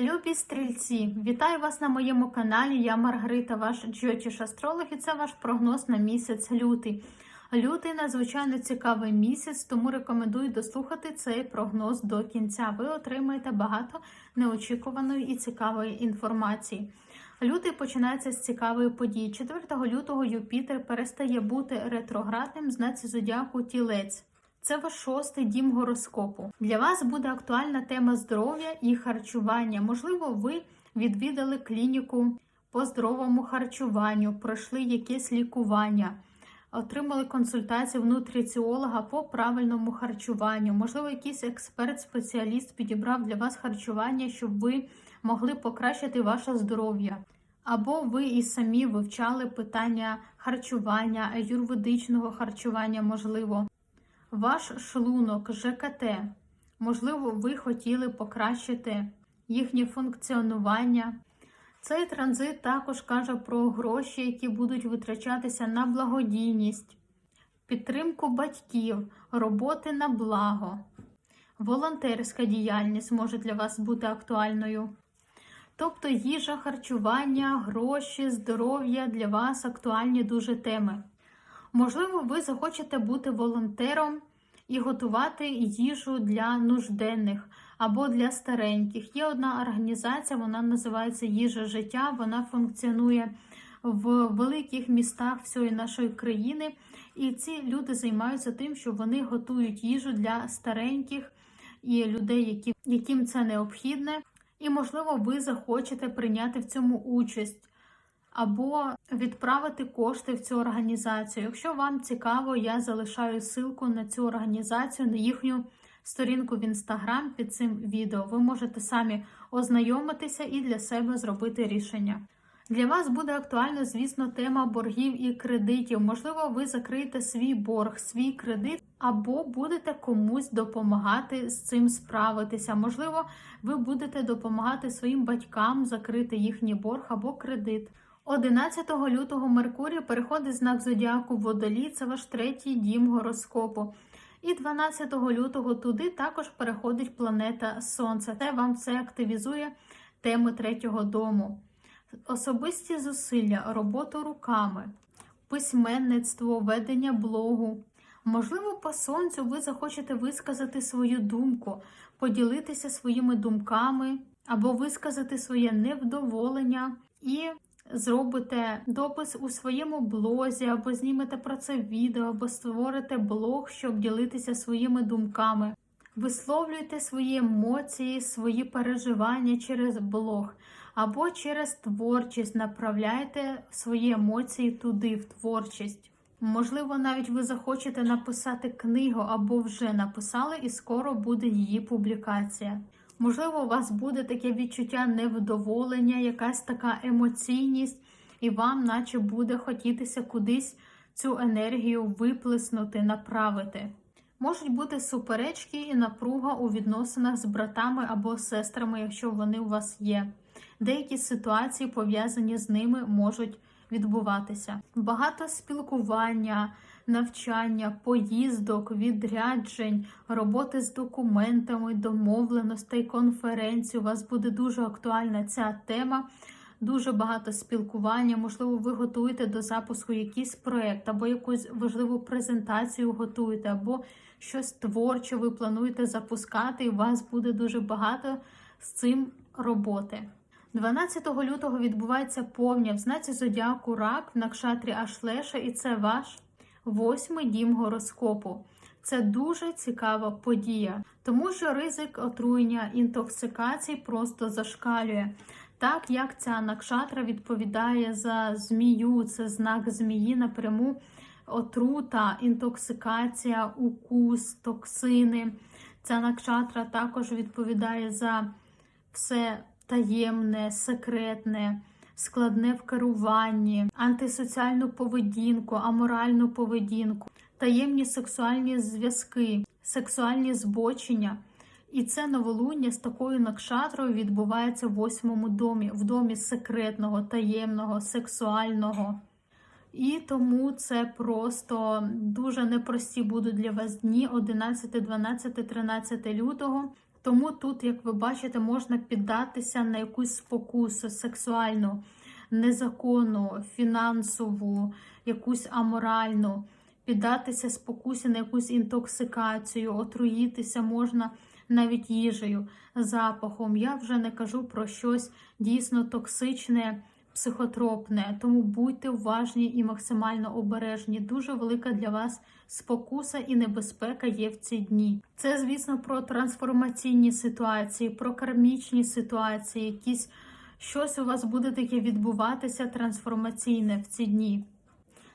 Любі стрільці, вітаю вас на моєму каналі. Я Маргарита, ваш джотіш астролог, і це ваш прогноз на місяць лютий. Лютий надзвичайно цікавий місяць, тому рекомендую дослухати цей прогноз до кінця. Ви отримаєте багато неочікуваної і цікавої інформації. Лютий починається з цікавої події. 4 лютого Юпітер перестає бути ретроградним в знаці зодіаку Тілець. Це ваш шостий дім гороскопу. Для вас буде актуальна тема здоров'я і харчування. Можливо, ви відвідали клініку по здоровому харчуванню, пройшли якесь лікування, отримали консультацію в нутриціолога по правильному харчуванню. Можливо, якийсь експерт-спеціаліст підібрав для вас харчування, щоб ви могли покращити ваше здоров'я. Або ви і самі вивчали питання харчування, аюрведичного харчування, можливо ваш шлунок, ЖКТ. Можливо, ви хотіли покращити їхнє функціонування. Цей транзит також каже про гроші, які будуть витрачатися на благодійність, підтримку батьків, роботи на благо. Волонтерська діяльність може для вас бути актуальною. Тобто їжа, харчування, гроші, здоров'я для вас актуальні дуже теми. Можливо, ви захочете бути волонтером і готувати їжу для нужденних або для стареньких. Є одна організація, вона називається Їжа життя. Вона функціонує в великих містах всієї нашої країни. І ці люди займаються тим, що вони готують їжу для стареньких і людей, які, яким це необхідне. І, можливо, ви захочете прийняти в цьому участь або відправити кошти в цю організацію. Якщо вам цікаво, я залишаю ссылку на цю організацію, на їхню сторінку в інстаграм під цим відео. Ви можете самі ознайомитися і для себе зробити рішення. Для вас буде актуальна, звісно, тема боргів і кредитів. Можливо, ви закриєте свій борг, свій кредит, або будете комусь допомагати з цим справитися. Можливо, ви будете допомагати своїм батькам закрити їхній борг або кредит. 11 лютого Меркурій переходить знак зодіаку Водолій, це ваш третій дім гороскопу. І 12 лютого туди також переходить планета Сонце. Це вам все активізує теми третього дому. Особисті зусилля, роботу руками, письменництво, ведення блогу. Можливо, по сонцю ви захочете висказати свою думку, поділитися своїми думками або висказати своє невдоволення і зробите допис у своєму блозі, або знімете про це відео, або створите блог, щоб ділитися своїми думками. Висловлюйте свої емоції, свої переживання через блог, або через творчість направляйте свої емоції туди, в творчість. Можливо, навіть ви захочете написати книгу або вже написали, і скоро буде її публікація. Можливо, у вас буде таке відчуття невдоволення, якась така емоційність, і вам, наче буде хотітися кудись цю енергію виплеснути, направити. Можуть бути суперечки і напруга у відносинах з братами або сестрами, якщо вони у вас є. Деякі ситуації пов'язані з ними можуть відбуватися. Багато спілкування, навчання, поїздок, відряджень, роботи з документами, домовленостей, конференцій. У вас буде дуже актуальна ця тема. Дуже багато спілкування, можливо, ви готуєте до запуску якийсь проєкт, або якусь важливу презентацію готуєте, або щось творче ви плануєте запускати, і у вас буде дуже багато з цим роботи. 12 лютого відбувається повня в знаці зодіаку рак в накшатрі Ашлеша, і це ваш восьмий дім гороскопу. Це дуже цікава подія, тому що ризик отруєння інтоксикації просто зашкалює. Так як ця накшатра відповідає за змію, це знак змії напряму отрута, інтоксикація, укус, токсини. Ця накшатра також відповідає за все таємне, секретне, складне в керуванні, антисоціальну поведінку, аморальну поведінку, таємні сексуальні зв'язки, сексуальні збочення. І це новолуння з такою накшатрою відбувається в восьмому домі, в домі секретного, таємного, сексуального. І тому це просто дуже непрості будуть для вас дні 11, 12, 13 лютого. Тому тут, як ви бачите, можна піддатися на якусь спокусу сексуальну, незаконну, фінансову, якусь аморальну, піддатися спокусі на якусь інтоксикацію, отруїтися можна навіть їжею, запахом. Я вже не кажу про щось дійсно токсичне, психотропне. Тому будьте уважні і максимально обережні. Дуже велика для вас спокуса і небезпека є в ці дні. Це, звісно, про трансформаційні ситуації, про кармічні ситуації, якісь щось у вас буде таке відбуватися трансформаційне в ці дні.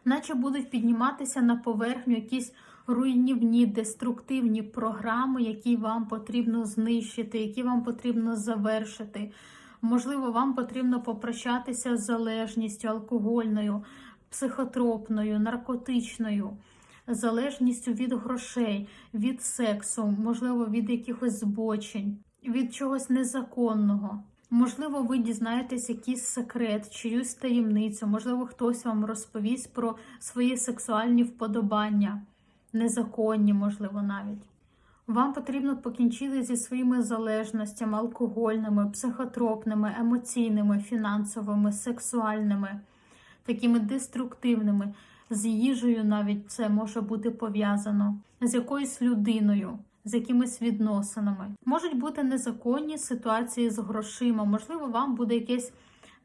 Наче будуть підніматися на поверхню якісь руйнівні, деструктивні програми, які вам потрібно знищити, які вам потрібно завершити. Можливо, вам потрібно попрощатися з залежністю алкогольною, психотропною, наркотичною, залежністю від грошей, від сексу, можливо, від якихось збочень, від чогось незаконного. Можливо, ви дізнаєтесь якийсь секрет, чиюсь таємницю, можливо, хтось вам розповість про свої сексуальні вподобання, незаконні, можливо, навіть. Вам потрібно покінчити зі своїми залежностями алкогольними, психотропними, емоційними, фінансовими, сексуальними, такими деструктивними. З їжею навіть це може бути пов'язано, з якоюсь людиною, з якимись відносинами. Можуть бути незаконні ситуації з грошима. Можливо, вам буде якесь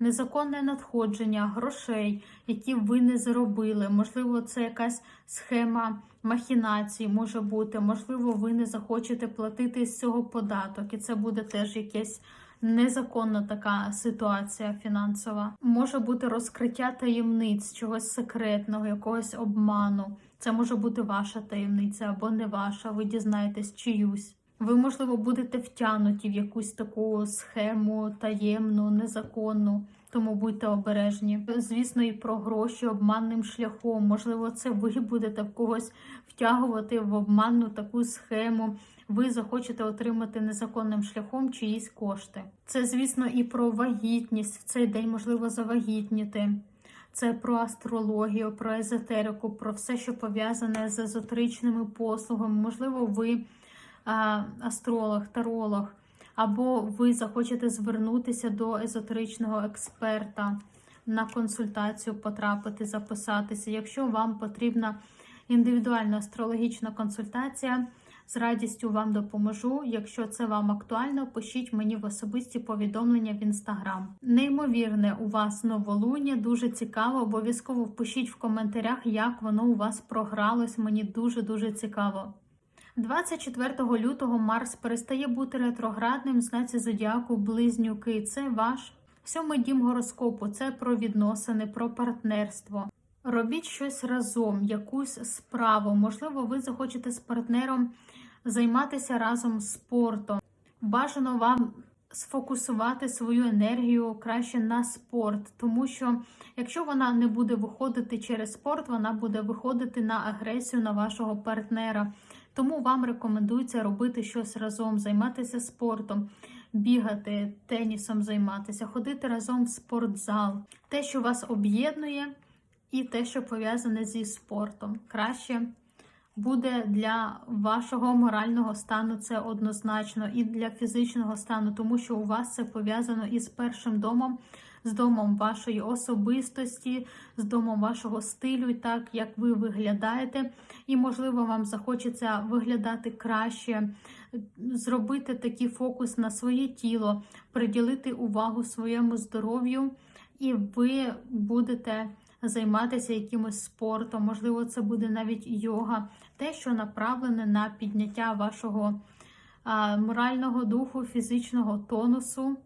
незаконне надходження грошей, які ви не заробили. Можливо, це якась схема махінацій може бути. Можливо, ви не захочете платити з цього податок, і це буде теж якесь. Незаконна така ситуація фінансова може бути розкриття таємниць, чогось секретного, якогось обману. Це може бути ваша таємниця або не ваша. Ви дізнаєтесь чиюсь. Ви, можливо, будете втягнуті в якусь таку схему таємну, незаконну, тому будьте обережні. Звісно, і про гроші обманним шляхом. Можливо, це ви будете в когось втягувати в обманну таку схему. Ви захочете отримати незаконним шляхом чиїсь кошти. Це, звісно, і про вагітність в цей день можливо завагітніти. Це про астрологію, про езотерику, про все, що пов'язане з езотеричними послугами. Можливо, ви астролог, таролог, або ви захочете звернутися до езотеричного експерта на консультацію, потрапити, записатися. Якщо вам потрібна індивідуальна астрологічна консультація, з радістю вам допоможу. Якщо це вам актуально, пишіть мені в особисті повідомлення в інстаграм. Неймовірне у вас новолуння, дуже цікаво. Обов'язково впишіть в коментарях, як воно у вас програлось. Мені дуже дуже цікаво. 24 лютого Марс перестає бути ретроградним в знаці зодіаку Близнюки. Це ваш сьомий дім гороскопу. Це про відносини, про партнерство. Робіть щось разом, якусь справу. Можливо, ви захочете з партнером займатися разом спортом. Бажано вам сфокусувати свою енергію краще на спорт, тому що якщо вона не буде виходити через спорт, вона буде виходити на агресію на вашого партнера. Тому вам рекомендується робити щось разом, займатися спортом, бігати, тенісом займатися, ходити разом в спортзал, те, що вас об'єднує, і те, що пов'язане зі спортом. Краще буде для вашого морального стану це однозначно, і для фізичного стану, тому що у вас це пов'язано із першим домом, з домом вашої особистості, з домом вашого стилю, так як ви виглядаєте. І, можливо, вам захочеться виглядати краще, зробити такий фокус на своє тіло, приділити увагу своєму здоров'ю, і ви будете. Займатися якимось спортом, можливо, це буде навіть йога, те, що направлене на підняття вашого морального духу, фізичного тонусу.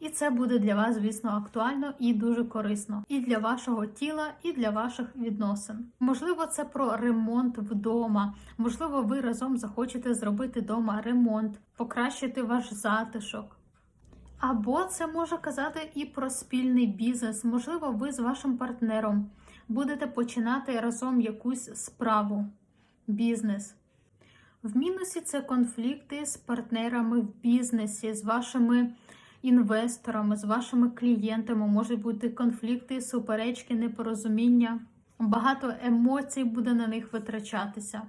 І це буде для вас, звісно, актуально і дуже корисно і для вашого тіла, і для ваших відносин. Можливо, це про ремонт вдома. Можливо, ви разом захочете зробити вдома ремонт, покращити ваш затишок. Або це може казати і про спільний бізнес. Можливо, ви з вашим партнером будете починати разом якусь справу, бізнес. В мінусі це конфлікти з партнерами в бізнесі, з вашими інвесторами, з вашими клієнтами. Можуть бути конфлікти, суперечки, непорозуміння. Багато емоцій буде на них витрачатися.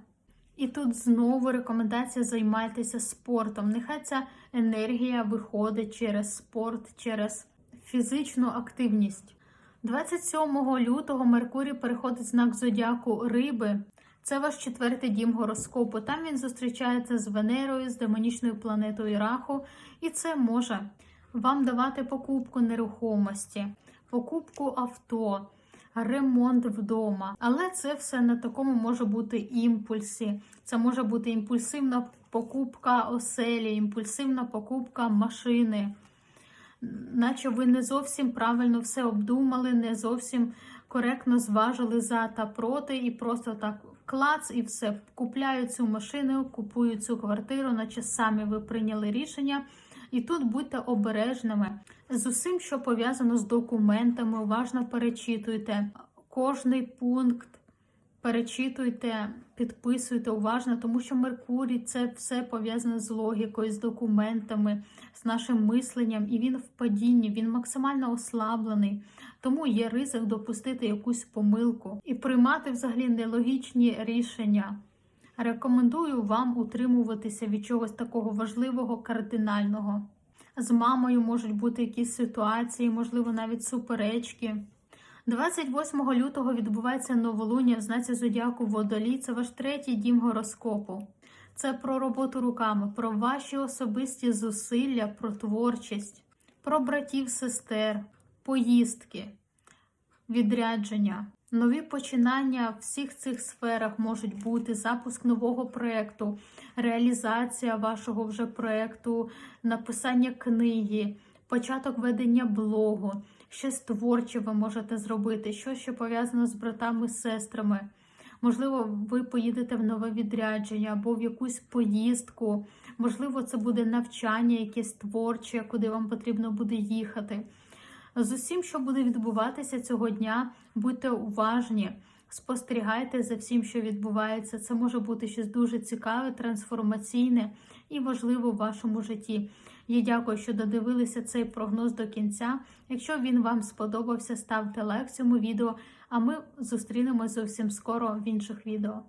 І тут знову рекомендація займайтеся спортом. Нехай ця енергія виходить через спорт, через фізичну активність. 27 лютого Меркурій переходить знак зодіаку Риби. Це ваш четвертий дім гороскопу. Там він зустрічається з Венерою, з демонічною планетою Раху, і це може вам давати покупку нерухомості, покупку авто, ремонт вдома. Але це все на такому може бути імпульсі. Це може бути імпульсивна покупка оселі, імпульсивна покупка машини. Наче ви не зовсім правильно все обдумали, не зовсім коректно зважили за та проти, і просто так клац, і все. Купляю цю машину, купую цю квартиру, наче самі ви прийняли рішення. І тут будьте обережними з усім, що пов'язано з документами, уважно перечитуйте кожний пункт. Перечитуйте, підписуйте уважно, тому що Меркурій це все пов'язане з логікою, з документами, з нашим мисленням, і він в падінні, він максимально ослаблений. Тому є ризик допустити якусь помилку і приймати взагалі нелогічні рішення. Рекомендую вам утримуватися від чогось такого важливого, кардинального. З мамою можуть бути якісь ситуації, можливо, навіть суперечки. 28 лютого відбувається новолуння в знаці зодіаку Водолій. Це ваш третій дім гороскопу. Це про роботу руками, про ваші особисті зусилля, про творчість, про братів, сестер, поїздки, відрядження. Нові починання в всіх цих сферах можуть бути запуск нового проєкту, реалізація вашого вже проєкту, написання книги, початок ведення блогу, щось творче ви можете зробити, щось, що пов'язано з братами, сестрами. Можливо, ви поїдете в нове відрядження або в якусь поїздку. Можливо, це буде навчання, якесь творче, куди вам потрібно буде їхати. З усім, що буде відбуватися цього дня, будьте уважні, спостерігайте за всім, що відбувається. Це може бути щось дуже цікаве, трансформаційне і важливе в вашому житті. Я дякую, що додивилися цей прогноз до кінця. Якщо він вам сподобався, ставте лайк цьому відео, а ми зустрінемось зовсім скоро в інших відео.